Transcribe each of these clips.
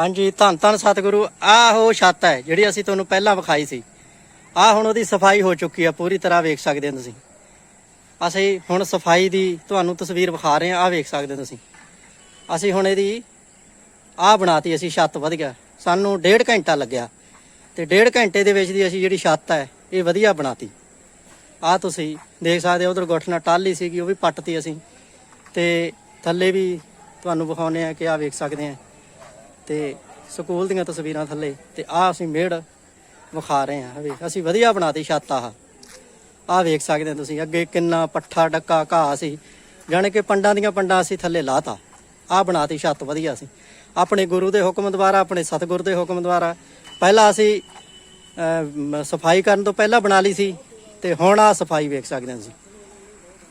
ਹਾਂਜੀ, ਧੰਨ ਧੰਨ ਸਤਿਗੁਰੂ, ਆਹ ਉਹ ਛੱਤ ਹੈ ਜਿਹੜੀ ਅਸੀਂ ਤੁਹਾਨੂੰ ਪਹਿਲਾਂ ਵਿਖਾਈ ਸੀ। ਆਹ ਹੁਣ ਉਹਦੀ ਸਫ਼ਾਈ ਹੋ ਚੁੱਕੀ ਆ, ਪੂਰੀ ਤਰ੍ਹਾਂ ਵੇਖ ਸਕਦੇ ਹੋ ਤੁਸੀਂ। ਅਸੀਂ ਹੁਣ ਸਫ਼ਾਈ ਦੀ ਤੁਹਾਨੂੰ ਤਸਵੀਰ ਵਿਖਾ ਰਹੇ ਹਾਂ, ਆਹ ਵੇਖ ਸਕਦੇ ਹੋ ਤੁਸੀਂ। ਅਸੀਂ ਹੁਣ ਇਹਦੀ ਆਹ ਬਣਾਤੀ, ਅਸੀਂ ਛੱਤ ਵਧੀਆ ਸਾਨੂੰ ਡੇਢ ਘੰਟਾ ਲੱਗਿਆ। ਤੇ ਡੇਢ ਘੰਟੇ ਦੇ ਵਿੱਚ ਦੀ ਅਸੀਂ ਜਿਹੜੀ ਛੱਤ ਹੈ, ਇਹ ਵਧੀਆ ਬਣਾਤੀ। ਆਹ ਤੁਸੀਂ ਦੇਖ ਸਕਦੇ ਹੋ, ਉਧਰ ਗੁੱਠਣਾ ਟਾਲੀ ਸੀਗੀ, ਉਹ ਵੀ ਪੱਟਤੀ ਅਸੀਂ। ਤੇ ਥੱਲੇ ਵੀ ਤੁਹਾਨੂੰ ਵਿਖਾਉਨੇ ਆ ਕਿ ਆਹ ਵੇਖ ਸਕਦੇ ਆ ਤੇ ਸਕੂਲ ਦੀਆਂ ਤਸਵੀਰਾਂ ਥੱਲੇ ਤੇ ਆਹ ਅਸੀਂ ਮੇੜ ਵਿਖਾ ਰਹੇ ਹਾਂ ਵੀ ਅਸੀਂ ਵਧੀਆ ਬਣਾਤੀ ਛੱਤ ਆਹ। ਆਹ ਵੇਖ ਸਕਦੇ ਹੋ ਤੁਸੀਂ, ਅੱਗੇ ਕਿੰਨਾ ਪੱਠਾ ਡੱਕਾ ਘਾਹ ਸੀ। ਜਾਣੇ ਕਿ ਪੰਡਾਂ ਦੀਆਂ ਪੰਡਾਂ ਅਸੀਂ ਥੱਲੇ ਲਾਤਾ। ਆਹ ਬਣਾਤੀ ਛੱਤ ਵਧੀਆ ਸੀ। ਆਪਣੇ ਗੁਰੂ ਦੇ ਹੁਕਮ ਦੁਆਰਾ, ਆਪਣੇ ਸਤਿਗੁਰ ਦੇ ਹੁਕਮ ਦੁਆਰਾ, ਪਹਿਲਾਂ ਅਸੀਂ ਸਫ਼ਾਈ ਕਰਨ ਤੋਂ ਪਹਿਲਾਂ ਬਣਾ ਲਈ ਸੀ ਤੇ ਹੁਣ ਆਹ ਸਫ਼ਾਈ ਵੇਖ ਸਕਦੇ ਹੋ ਤੁਸੀਂ।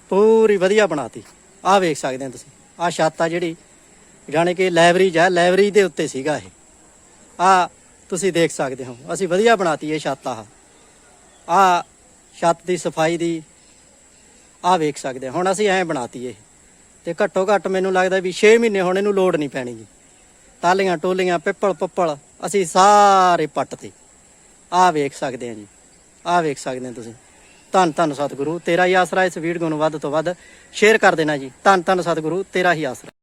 ਪੂਰੀ ਵਧੀਆ ਬਣਾਤੀ। ਆਹ ਵੇਖ ਸਕਦੇ ਹੋ ਤੁਸੀਂ। ਆਹ ਛੱਤ ਆ ਜਿਹੜੀ ਜਾਣੇ ਕਿ ਲਾਇਬ੍ਰੇਰੀ ਹੈ ਲਾਇਬ੍ਰੇਰੀ ਦੇ ਉੱਤੇ ਸੀਗਾ ਇਹ। ਆ, ਤੁਸੀਂ ਦੇਖ ਸਕਦੇ ਹੋ, ਅਸੀਂ ਵਧੀਆ ਬਣਾਤੀ ਇਹ ਛੱਤ ਆਹ। ਆ ਛੱਤ ਦੀ ਸਫ਼ਾਈ ਦੀ, ਆ ਵੇਖ ਸਕਦੇ ਹੁਣ ਅਸੀਂ ਐਂ ਬਣਾਤੀ ਇਹ। ਤੇ ਘੱਟੋ ਘੱਟ ਮੈਨੂੰ ਲੱਗਦਾ ਵੀ 6 ਮਹੀਨੇ ਹੁਣ ਇਹਨੂੰ ਲੋਡ ਨਹੀਂ ਪੈਣੀ ਜੀ। ਟਾਲੀਆਂ ਟੋਲੀਆਂ, ਪਿੱਪਲ ਪੱਪਲ, ਅਸੀਂ ਸਾਰੇ ਪੱਟ ਤੇ ਆ ਵੇਖ ਸਕਦੇ ਹਾਂ ਜੀ, ਆ ਵੇਖ ਸਕਦੇ ਹੋ ਤੁਸੀਂ। ਧੰਨ ਧੰਨ ਸਤਿਗੁਰੂ, ਤੇਰਾ ਹੀ ਆਸਰਾ ਇਸ ਵੀਡੀਓ ਨੂੰ ਵੱਧ ਤੋਂ ਵੱਧ ਸ਼ੇਅਰ ਕਰ ਦੇਣਾ ਜੀ। ਧੰਨ ਧੰਨ ਸਤਿਗੁਰੂ, ਤੇਰਾ ਹੀ ਆਸਰਾ।